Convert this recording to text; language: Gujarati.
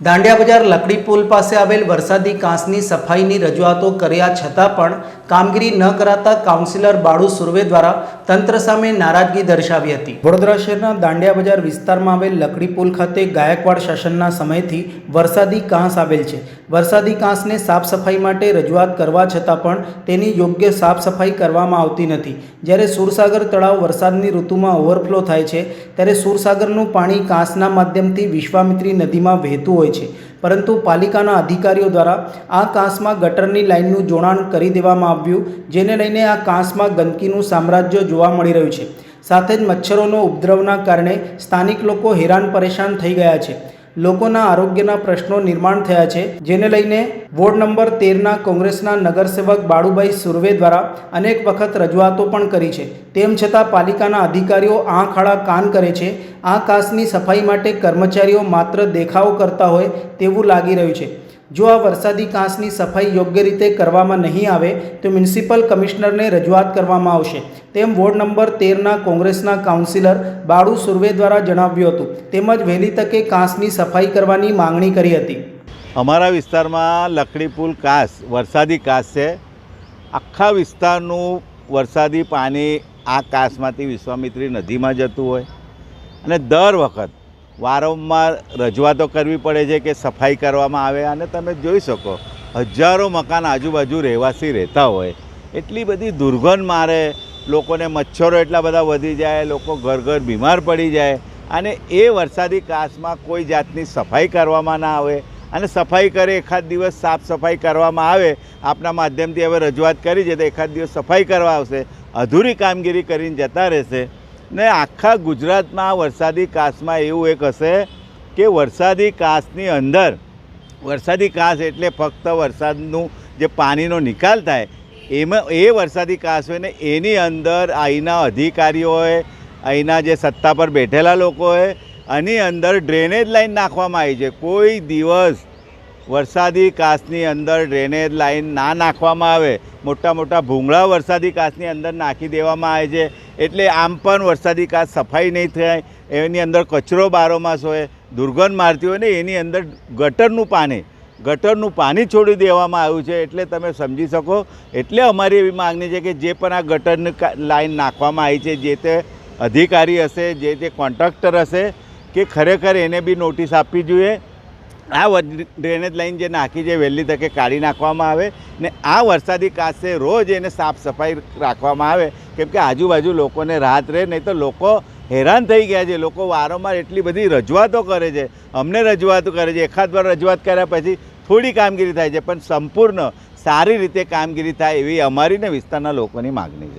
દાંડિયા બજાર લકડી પુલ પાસે આવેલ વરસાદી કાંસની સફાઈની રજૂઆતો કર્યા છતાં પણ કામગીરી ન કરાતા કાઉન્સિલર બાળુ સુરવે દ્વારા તંત્ર સામે નારાજગી દર્શાવી હતી. વડોદરા શહેરના દાંડિયા બજાર વિસ્તારમાં આવેલ લકડી પુલ ખાતે ગાયકવાડ શાસનના સમયથી વરસાદી કાંસ આવેલ છે. વરસાદી કાંસને સાફ સફાઈ માટે રજૂઆત કરવા છતાં પણ તેની યોગ્ય સાફ સફાઈ કરવામાં આવતી નથી. જ્યારે સુરસાગર તળાવ વરસાદની ઋતુમાં ઓવરફ્લો થાય છે, ત્યારે સુરસાગરનું પાણી કાંસના માધ્યમથી વિશ્વામિત્રી નદીમાં વહેતું હોય છે. પરંતુ પાલિકાના અધિકારીઓ દ્વારા આ કાંસમાં ગટરની લાઇનનું જોડાણ કરી દેવામાં આવ્યું, જેને લઈને આ કાંસમાં ગંદકીનું સામ્રાજ્ય જોવા મળી રહ્યું છે. સાથે જ મચ્છરોનો ઉપદ્રવના કારણે સ્થાનિક લોકો હેરાન પરેશાન થઈ ગયા છે. લોકોના આરોગ્યના પ્રશ્નો નિર્માણ થયા છે. જેને લઈને વોર્ડ નંબર તેરના કોંગ્રેસના નગરસેવક બાળુભાઈ સુરવે દ્વારા અનેક વખત રજૂઆતો પણ કરી છે. તેમ છતાં પાલિકાના અધિકારીઓ આંખ આડા કાન કરે છે. આ કાસની સફાઈ માટે કર્મચારીઓ માત્ર દેખાવો કરતા હોય તેવું લાગી રહ્યું છે. જો આ વરસાદી કાંસની સફાઈ યોગ્ય રીતે કરવામાં નહીં આવે, તો મ્યુનિસિપલ કમિશનરને રજૂઆત કરવામાં આવશે. તેમ વોર્ડ નંબર તેરના કોંગ્રેસના કાઉન્સિલર બાળુ સુર્વે દ્વારા જણાવ્યું હતું. તેમજ વહેલી તકે કાંસની સફાઈ કરવાની માંગણી કરી હતી. અમારા વિસ્તારમાં લકડી પુલ કાસ, વરસાદી કાંસ છે. આખા વિસ્તારનું વરસાદી પાણી આ કાંસમાંથી વિશ્વામિત્રી નદીમાં જતું હોય. અને દર વખત વારંવાર રજૂઆતો કરવી પડે છે કે સફાઈ કરવામાં આવે અને તમે જોઈ શકો, હજારો મકાન આજુબાજુ રહેવાસી રહેતા હોય. એટલી બધી દુર્ગંધ મારે, લોકોને મચ્છરો એટલા બધા વધી જાય, લોકો ઘર ઘર બીમાર પડી જાય અને એ વરસાદી કાસમાં કોઈ જાતની સફાઈ કરવામાં ના આવે અને સફાઈ કરે એખાદ દિવસ સાફ સફાઈ કરવામાં આવે, આપના માધ્યમથી હવે રજૂઆત કરી છે તો એખાદ દિવસ સફાઈ કરવા આવશે, અધૂરી કામગીરી કરીને જતા રહેશે. ને આખા ગુજરાતમાં વરસાદી કાસમાં એવું એક હશે કે વરસાદી કાસની અંદર, વરસાદી કાસ એટલે ફક્ત વરસાદનું જે પાણીનો નિકાલ થાય, એમાં એ વરસાદી કાસ હોય ને એની અંદર અહીંના અધિકારીઓએ અહીંના જે સત્તા પર બેઠેલા લોકોએ આની અંદર ડ્રેનેજ લાઈન નાખવામાં આવી છે. કોઈ દિવસ વરસાદી કાસની અંદર ડ્રેનેજ લાઈન ના નાખવામાં આવે, મોટા મોટા ભૂંગળા વરસાદી કાસની અંદર નાખી દેવામાં આવે છે. એટલે આમ પણ વરસાદી કાચ સફાઈ નહીં થાય, એની અંદર કચરો બારોમાસ હોય, દુર્ગંધ મારતી હોય ને એની અંદર ગટરનું પાણી ગટરનું પાણી છોડી દેવામાં આવ્યું છે. એટલે તમે સમજી શકો, એટલે અમારી એવી માગણી છે કે જે પણ આ ગટરની લાઈન નાખવામાં આવી છે, જે તે અધિકારી હશે, જે તે કોન્ટ્રાક્ટર હશે, કે ખરેખર એને બી નોટિસ આપવી જોઈએ. આ ડ્રેનેજ લાઇન જે નાખી છે, વહેલી તકે કાઢી નાખવામાં આવે ને આ વરસાદી કાચે રોજ એને સાફ સફાઈ રાખવામાં આવે. કેમ કે આજુબાજુ લોકોને રાહત રહે, નહીં તો લોકો હેરાન થઈ ગયા છે. લોકો વારંવાર એટલી બધી રજૂઆતો કરે છે. અમને રજૂઆતો કરે છે. એકાદ વાર રજૂઆત કર્યા પછી થોડી કામગીરી થાય છે. પણ સંપૂર્ણ સારી રીતે કામગીરી થાય એવી અમારી ને વિસ્તારના લોકોની માગણી છે.